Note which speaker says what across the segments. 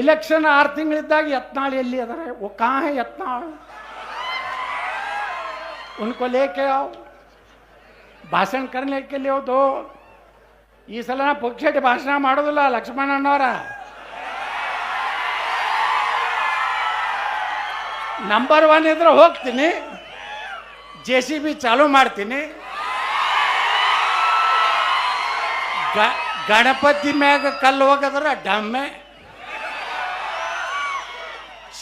Speaker 1: Election ಆರು ತಿಂಗಳಿದ್ದಾಗ ಯತ್ನಾಳ್ ಎಲ್ಲಿ ಅದಾರೆ? ಓ ಕಾಹ ಯತ್ನಾಳ್. ಉನ್ಕೋ ಲೇಕೆ ಯಾವ ಭಾಷಣ ಕರ್ಲಿಕ್ಕೆ ಹೌದು ಈ ಸಲ ನಾ ಪುಕ್ಷೆಟ್ಟಿ ಭಾಷಣ ಮಾಡೋದಿಲ್ಲ ಲಕ್ಷ್ಮಣಣ್ಣವರ ನಂಬರ್ ಒನ್ ಇದ್ರೆ ಹೋಗ್ತೀನಿ. ಜೆ ಸಿ ಬಿ ಚಾಲೂ ಮಾಡ್ತೀನಿ. ಗಣಪತಿ ಮ್ಯಾಗ ಕಲ್ಲು ಹೋಗದ್ರ ಡಮ್ಮೆ.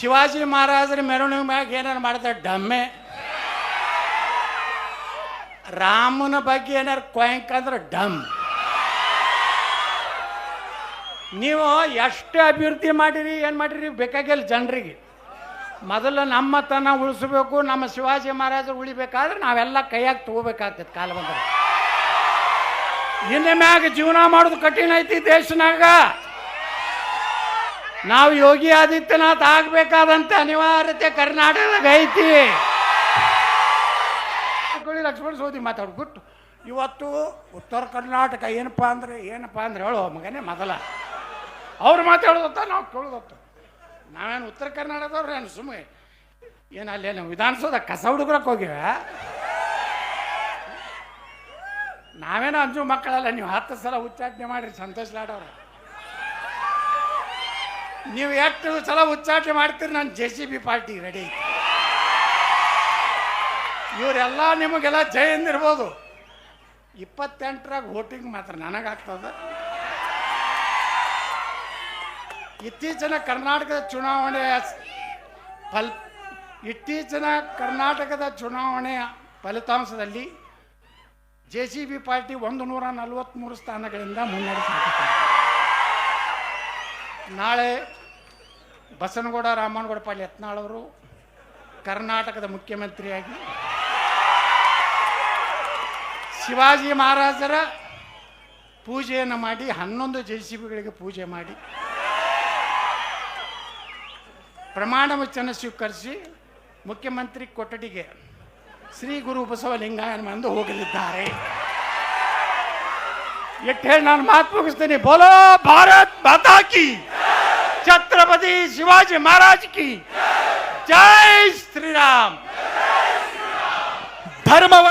Speaker 1: ಶಿವಾಜಿ ಮಹಾರಾಜರ ಮೆರವಣಿಗೆ ಮ್ಯಾಗ ಏನಾರು ಮಾಡ್ತಾರೆ ಡಮ್ಮೆ. ರಾಮನ ಬಗ್ಗೆ ಏನಾರು ಕೊಯಂಕ ಅಂದ್ರೆ ಡಮ್. ನೀವು ಎಷ್ಟು ಅಭಿವೃದ್ಧಿ ಮಾಡಿರಿ, ಏನು ಮಾಡಿರಿ? ಬೇಕಾಗಿಲ್ಲ ಜನರಿಗೆ. ಮೊದಲು ನಮ್ಮ ತನ ಉಳಿಸ್ಬೇಕು, ನಮ್ಮ ಶಿವಾಜಿ ಮಹಾರಾಜರು ಉಳಿಬೇಕಾದ್ರೆ ನಾವೆಲ್ಲ ಕೈಯಾಗಿ ತಗೋಬೇಕಾಗ್ತದೆ ಕಾಲ ಬಂದ್ರೆ. ಇನ್ನು ಮ್ಯಾಗ ಜೀವನ ಮಾಡೋದು ಕಠಿಣ ಐತಿ ದೇಶನಾಗ. ನಾವು ಯೋಗಿ ಆದಿತ್ಯನಾಥ್ ಆಗ್ಬೇಕಾದಂತ ಅನಿವಾರ್ಯತೆ ಕರ್ನಾಟಕದಾಗ ಐತಿ ಲಕ್ಷ್ಮಣ ಸೋದಿ ಮಾತಾಡ್ಬಿಟ್ಟು ಇವತ್ತು ಉತ್ತರ ಕರ್ನಾಟಕ ಏನಪ್ಪ ಅಂದ್ರೆ ಏನಪ್ಪ ಅಂದ್ರೆ ಹೇಳೋ, ಮಗನೇ ಮೊದಲ. ಅವ್ರು ಮಾತಾಡೋದತ್ತ, ನಾವು ಕೇಳೋದತ್ತ. ನಾವೇನು ಉತ್ತರ ಕರ್ನಾಟಕದವ್ರು ಏನು ಸುಮ್ಮನೆ ಏನು ಅಲ್ಲಿ ಏನು ವಿಧಾನಸೌಧ ಕಸ ಹುಡುಗ್ರಕ್ಕೆ ಹೋಗಿವ? ನಾವೇನೋ ಅಂಜು ಮಕ್ಕಳಲ್ಲ, ನೀವು ಹತ್ತು ಸಲ ಉಚ್ಚಾಟನೆ ಮಾಡಿರಿ, ಸಂತೋಷ್ ಲಾಡವ್ರ ನೀವು ಎಷ್ಟು ಸಲ ಉಚ್ಚಾಟನೆ ಮಾಡ್ತೀರಿ, ನಾನು J C B party ready ಇವರೆಲ್ಲ ನಿಮಗೆಲ್ಲ ಜೈ ಎಂದಿರ್ಬೋದು ಇಪ್ಪತ್ತೆಂಟರಾಗ ವೋಟಿಂಗ್ ಮಾತ್ರ ನನಗಾಗ್ತದ. ಇತ್ತೀಚಿನ ಕರ್ನಾಟಕದ ಚುನಾವಣೆಯ ಫಲ್, ಇತ್ತೀಚಿನ ಕರ್ನಾಟಕದ ಚುನಾವಣೆಯ ಫಲಿತಾಂಶದಲ್ಲಿ ಜೆ ಸಿ ಬಿ ಪಾರ್ಟಿ ಒಂದು ನೂರ ನಲವತ್ತ್ಮೂರು ಸ್ಥಾನಗಳಿಂದ ಮುನ್ನಡೆ ನಾಳೆ ಬಸನಗೌಡ, ರಾಮನಗೌಡ ಪಾಲ್ ಯತ್ನಾಳ್ ಅವರು ಕರ್ನಾಟಕದ ಮುಖ್ಯಮಂತ್ರಿಯಾಗಿ ಶಿವಾಜಿ ಮಹಾರಾಜರ ಪೂಜೆಯನ್ನು ಮಾಡಿ, ಹನ್ನೊಂದು ಜೆ ಪೂಜೆ ಮಾಡಿ, ಪ್ರಮಾಣ ವಚನ ಸ್ವೀಕರಿಸಿ ಮುಖ್ಯಮಂತ್ರಿ ಕೊಠಡಿಗೆ ಶ್ರೀ ಗುರು ಬಸವಲಿಂಗಾಯನ ಬಂದು ಹೋಗಲಿದ್ದಾರೆ. ಎಟ್ಟು ಹೇಳಿ ನಾನು ಮಾತು ಮುಗಿಸ್ತೀನಿ ಬೋಲೋ ಭಾರತ್ ಮಾತಾ ಕಿ ಛತ್ರಪತಿ ಶಿವಾಜಿ ಮಹಾರಾಜ್ ಕಿ ಜೈ ಶ್ರೀರಾಮ್ ಧರ್ಮವ